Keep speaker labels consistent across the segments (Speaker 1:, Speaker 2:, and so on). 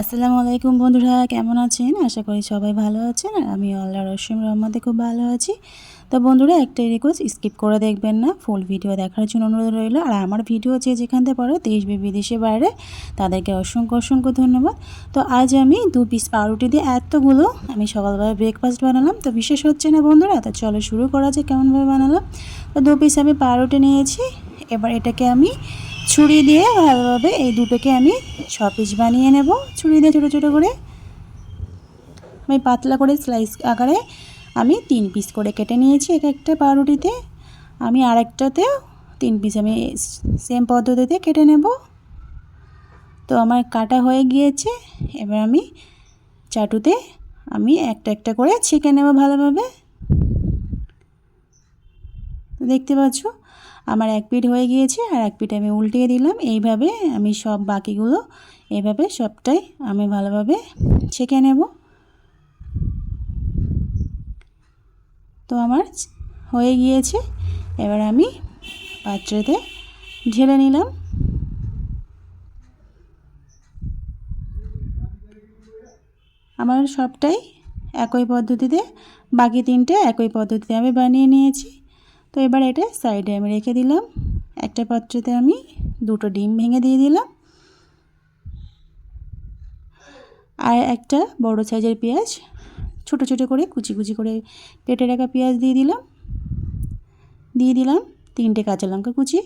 Speaker 1: আসসালামু আলাইকুম বন্ধুরা, কেমন আছেন? আশা করি সবাই ভালো আছেন আর আমি আল্লাহ রসিম রহমতে খুব ভালো আছি। তো বন্ধুরা, একটাই রিকোয়েস্ট স্কিপ করে দেখবেন না ফুল ভিডিও দেখার জন্য অনুরোধ রইল। আর আমার ভিডিও যে যেখান থেকে পারো দেশ বিদেশে বাইরে, তাদেরকে অসংখ্য অসংখ্য ধন্যবাদ। তো আজ আমি দু পিস পাউরুটি দিয়ে এতগুলো আমি সকালবেলা ব্রেকফাস্ট বানালাম। তো বিশেষ হচ্ছে না বন্ধুরা, তো চলো শুরু করা যায় কেমনভাবে বানালাম। তো দু পিস আমি পাউরুটি নিয়েছি। এবার এটাকে আমি ছুরি দিয়ে ভালোভাবে এই দুটোকে আমি ছ পিস বানিয়ে নেব। ছুরি দিয়ে ছোটো ছোটো করে আমি পাতলা করে স্লাইস আকারে আমি তিন পিস করে কেটে নিয়েছি এক একটা পাউরুটিতে। আমি আরেকটাতেও তিন পিস আমি সেম পদ্ধতিতে কেটে নেব। তো আমার কাটা হয়ে গিয়েছে। এবার আমি চাটুতে আমি একটা একটা করে ছেঁকে নেব ভালোভাবে। দেখতে পাচ্ছ? আমার এক পিঠ হয়ে গিয়েছে আর এক পিঠ আমি উল্টিয়ে দিলাম। এইভাবে আমি সব বাকিগুলো, এইভাবে সবটাই আমি ভালোভাবে ছেঁকে নেব। তো আমার হয়ে গিয়েছে। এবার আমি পাত্রতে ঢেলে নিলাম। আমার সবটাই একই পদ্ধতিতে, বাকি তিনটে একই পদ্ধতিতে আমি বানিয়ে নিয়েছি। তো এবার এটা সাইডে আমি রেখে দিলাম। একটা পাত্রতে আমি দুটো ডিম ভেঙে দিয়ে দিলাম। আর একটা বড় সাইজের পেঁয়াজ, ছোট ছোট করে কুচি কুচি করে কেটে রাখা পেঁয়াজ দিয়ে দিলাম। দিয়ে দিলাম তিনটে কাঁচা লঙ্কা কুচি।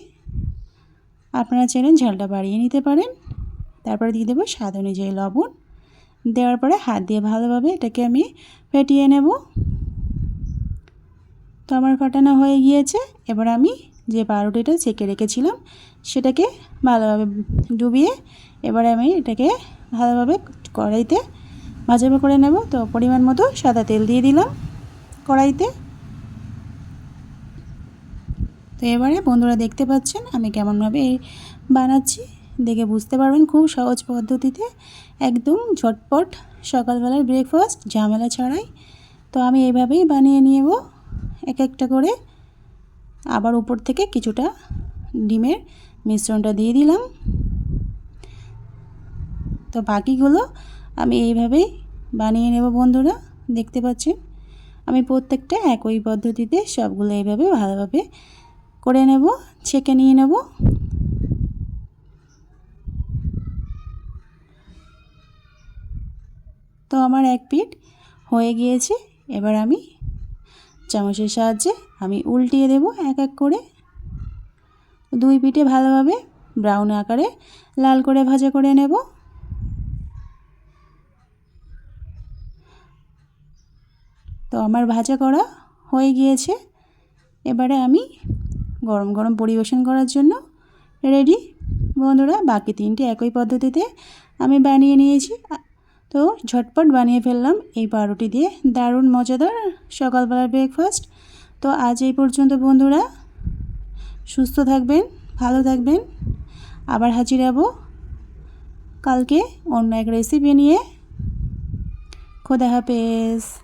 Speaker 1: আপনারা চাইলেন ঝালটা বাড়িয়ে নিতে পারেন। তারপরে দিয়ে দেবো স্বাদ অনুযায়ী লবণ। দেওয়ার পরে হাত দিয়ে ভালোভাবে এটাকে আমি ফেটিয়ে নেব। তো আমার ফাটানো হয়ে গিয়েছে। এবার আমি যে পাউরুটিটা ছেঁকে রেখেছিলাম, সেটাকে ভালোভাবে ডুবিয়ে এবার আমি এটাকে ভালোভাবে কড়াইতে ভাজা করে নেব। তো পরিমাণ মতো সাদা তেল দিয়ে দিলাম কড়াইতে। তো এবারে বন্ধুরা দেখতে পাচ্ছেন আমি কেমনভাবে বানাচ্ছি। দেখে বুঝতে পারবেন খুব সহজ পদ্ধতিতে। একদম ঝটপট সকালবেলার ব্রেকফাস্ট ঝামেলা ছাড়াই। তো আমি এইভাবেই বানিয়ে নেব। এক একটা করে। আবার উপর থেকে কিছুটা ডিমের মিশ্রণটা দিয়ে দিলাম। তো বাকিগুলো আমি এইভাবেই বানিয়ে নেব বন্ধুরা, দেখতে পাচ্ছেন? আমি প্রত্যেকটা একই পদ্ধতিতে সবগুলো এইভাবে ভালোভাবে করে নেব, ছেঁকে নিয়ে নেব। তো আমার এক পিঠ হয়ে গিয়েছে, এবার আমি চামচের সাহায্যে আমি উল্টিয়ে দেব এক এক করে। দুই পিঠে ভালোভাবে ব্রাউন আকারে লাল করে ভাজা করে নেব। তো আমার ভাজা করা হয়ে গিয়েছে। এবারে আমি গরম গরম পরিবেশন করার জন্য রেডি বন্ধুরা, বাকি তিনটে একই পদ্ধতিতে আমি বানিয়ে নিয়েছি। তো ঝটপট বানিয়ে ফেললাম। এই পাউরুটি দিয়ে দারুণ মজাদার সকালবেলার ব্রেকফাস্ট তো আজ এই পর্যন্ত বন্ধুরা, সুস্থ থাকবেন, ভালো থাকবেন। আবার হাজির হব কালকে অন্য এক রেসিপি নিয়ে। খোদা হাফেজ।